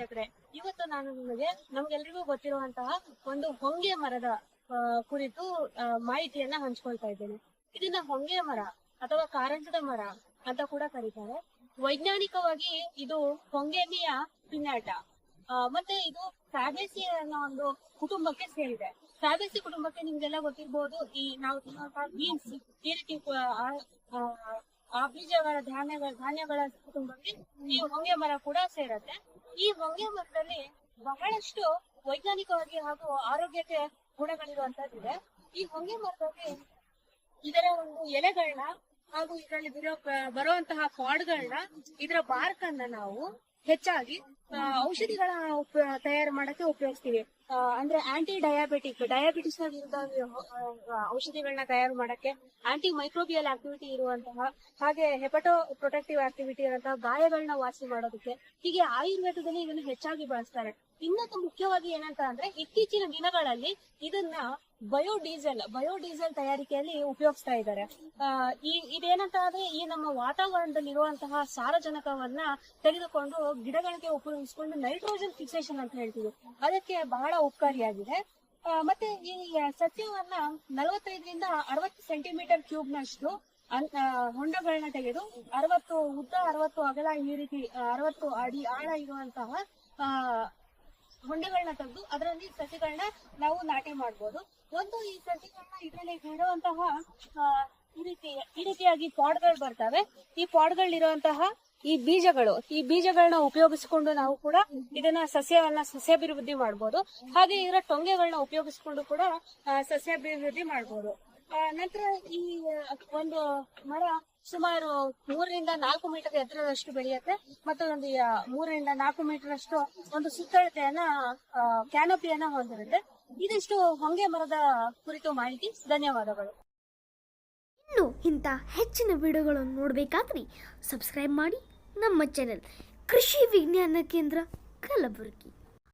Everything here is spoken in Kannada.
ವೀಕ್ಷಕರೇ ಇವತ್ತು ನಾನು ನಿಮಗೆ ನಮ್ಗೆಲ್ರಿಗೂ ಗೊತ್ತಿರುವಂತಹ ಒಂದು ಹೊಂಗೆ ಮರದ ಕುರಿತು ಮಾಹಿತಿಯನ್ನ ಹಂಚ್ಕೊಳ್ತಾ ಇದ್ದೇನೆ. ಇದನ್ನ ಹೊಂಗೆ ಮರ ಅಥವಾ ಕಾರಂಜದ ಮರ ಅಂತ ಕೂಡ ಕರೀತಾರೆ. ವೈಜ್ಞಾನಿಕವಾಗಿ ಇದು ಹೊಂಗೆಮಿಯ ಪಿನ್ನಾಟ ಆ, ಮತ್ತೆ ಇದು ಫ್ಯಾಬೇಸಿ ಅನ್ನೋ ಒಂದು ಕುಟುಂಬಕ್ಕೆ ಸೇರಿದೆ. ಫ್ಯಾಬೇಸಿ ಕುಟುಂಬಕ್ಕೆ ನಿಮ್ಗೆಲ್ಲ ಗೊತ್ತಿರ್ಬೋದು ಈ ನಾವು ಬೀನ್ಸ್ ಈ ರೀತಿ ಆ ಬೀಜಗಳ ಧಾನ್ಯಗಳ ಧಾನ್ಯಗಳ ಕುಟುಂಬಕ್ಕೆ ಈ ಹೊಂಗೆ ಮರ ಕೂಡ ಸೇರತ್ತೆ. ಈ ಹೊಂಗೆ ಮರದಲ್ಲಿ ಬಹಳಷ್ಟು ವೈಜ್ಞಾನಿಕವಾಗಿ ಹಾಗೂ ಆರೋಗ್ಯಕ್ಕೆ ಗುಣಗಳಿರುವಂತದ್ದಿದೆ ಈ ಹೊಂಗೆ ಮರದಲ್ಲಿ ಇದರ ಒಂದು ಎಲೆಗಳನ್ನ ಹಾಗೂ ಇದರಲ್ಲಿ ಬರೋ ಬರುವಂತಹ ಕಾಡ್ಗಳನ್ನ ಇದರ ಬಾರ್ಕ್ ಅನ್ನ ನಾವು ಹೆಚ್ಚಾಗಿ ಔಷಧಿಗಳ ತಯಾರು ಮಾಡಕ್ಕೆ ಉಪಯೋಗಿಸ್ತೀವಿ. ಅಂದ್ರೆ ಆಂಟಿ ಡಯಾಬಿಟಿಕ್ ಡಯಾಬಿಟಿಸ್ ವಿರುದ್ಧ ಔಷಧಿಗಳನ್ನ ತಯಾರು ಮಾಡಕ್ಕೆ ಆಂಟಿ ಮೈಕ್ರೋಬಿಯಲ್ ಆಕ್ಟಿವಿಟಿ ಇರುವಂತಹ, ಹಾಗೆ ಹೆಪಟೋ ಪ್ರೊಟೆಕ್ಟಿವ್ ಆಕ್ಟಿವಿಟಿ ಇರುವಂತಹ ಗಾಯಗಳನ್ನ ವಾಸಿ ಮಾಡೋದಕ್ಕೆ, ಹೀಗೆ ಆಯುರ್ವೇದದಲ್ಲಿ ಇದನ್ನು ಹೆಚ್ಚಾಗಿ ಬಳಸ್ತಾರೆ. ಇನ್ನೊಂದು ಮುಖ್ಯವಾಗಿ ಏನಂತ ಅಂದ್ರೆ ಇತ್ತೀಚಿನ ದಿನಗಳಲ್ಲಿ ಇದನ್ನ ಬಯೋಡೀಸೆಲ್ ಬಯೋಡೀಸೆಲ್ ತಯಾರಿಕೆಯಲ್ಲಿ ಉಪಯೋಗಿಸ್ತಾ ಇದ್ದಾರೆ. ಈ ಇದೇನಂತ ಅಂದ್ರೆ ಈ ನಮ್ಮ ವಾತಾವರಣದಲ್ಲಿ ಇರುವಂತಹ ಸಾರಜನಕವನ್ನ ತೆಗೆದುಕೊಂಡು ಗಿಡಗಳಿಗೆ ಉಪಯೋಗಿಸಿಕೊಂಡು ನೈಟ್ರೋಜನ್ ಫಿಕ್ಸೇಷನ್ ಅಂತ ಹೇಳ್ತೀವಿ. ಅದಕ್ಕೆ ಬಹಳ ಉಪಕಾರಿಯಾಗಿದೆ. ಮತ್ತೆ ಈ ಸಸ್ಯವನ್ನ ನಲವತ್ತೈದರಿಂದ ಅರವತ್ತು ಸೆಂಟಿಮೀಟರ್ ಕ್ಯೂಬ್ ನಷ್ಟು ಹೊಂಡಗಳನ್ನ ತೆಗೆದು ಅರವತ್ತು ಉದ್ದ, ಅರವತ್ತು ಅಗಲ ಈ ರೀತಿ, ಅರವತ್ತು ಅಡಿ ಆಳ ಇರುವಂತಹ ಹೊಂಡಗಳನ್ನ ತೆಗೆದು ಅದರಲ್ಲಿ ಸಸಿಗಳನ್ನ ನಾವು ನಾಟಿ ಮಾಡಬಹುದು ಒಂದು ಈ ಸಸಿಗಳನ್ನ ಇದರಲ್ಲಿ ಇರುವಂತಹ ಈ ರೀತಿ, ಈ ರೀತಿಯಾಗಿ ಪಾಡ್ಗಳು ಬರ್ತವೆ. ಈ ಪಾಡ್ಗಳಿರುವಂತಹ ಈ ಬೀಜಗಳು, ಈ ಬೀಜಗಳನ್ನ ಉಪಯೋಗಿಸಿಕೊಂಡು ನಾವು ಕೂಡ ಇದನ್ನ ಸಸ್ಯವನ್ನ ಸಸ್ಯಾಭಿವೃದ್ಧಿ ಮಾಡಬಹುದು ಹಾಗೆ ಇದರ ಟೊಂಗೆಗಳನ್ನ ಉಪಯೋಗಿಸಿಕೊಂಡು ಕೂಡ ಸಸ್ಯ ಸಸ್ಯಾಭಿವೃದ್ಧಿ ಮಾಡಬಹುದು ನಂತರ ಈ ಒಂದು ಮರ ಸುಮಾರು ಮೂರರಿಂದ ನಾಲ್ಕು ಮೀಟರ್ ಎತ್ತರದಷ್ಟು ಬೆಳೆಯುತ್ತೆ. ಮತ್ತು ಒಂದು ಮೂರರಿಂದ ನಾಲ್ಕು ಮೀಟರ್ ಅಷ್ಟು ಒಂದು ಸುತ್ತಳತೆಯನ್ನ ಕ್ಯಾನಪಿಯನ್ನ ಹೊಂದಿರುತ್ತೆ. ಇದಿಷ್ಟು ಹೊಂಗೆ ಮರದ ಕುರಿತು ಮಾಹಿತಿ. ಧನ್ಯವಾದಗಳು. ಇನ್ನು ಇಂಥ ಹೆಚ್ಚಿನ ವಿಡಿಯೋಗಳನ್ನು ನೋಡಬೇಕಾದ್ರೆ ಸಬ್ಸ್ಕ್ರೈಬ್ ಮಾಡಿ ನಮ್ಮ ಚಾನೆಲ್ ಕೃಷಿ ವಿಜ್ಞಾನ ಕೇಂದ್ರ ಕಲಬುರಗಿ.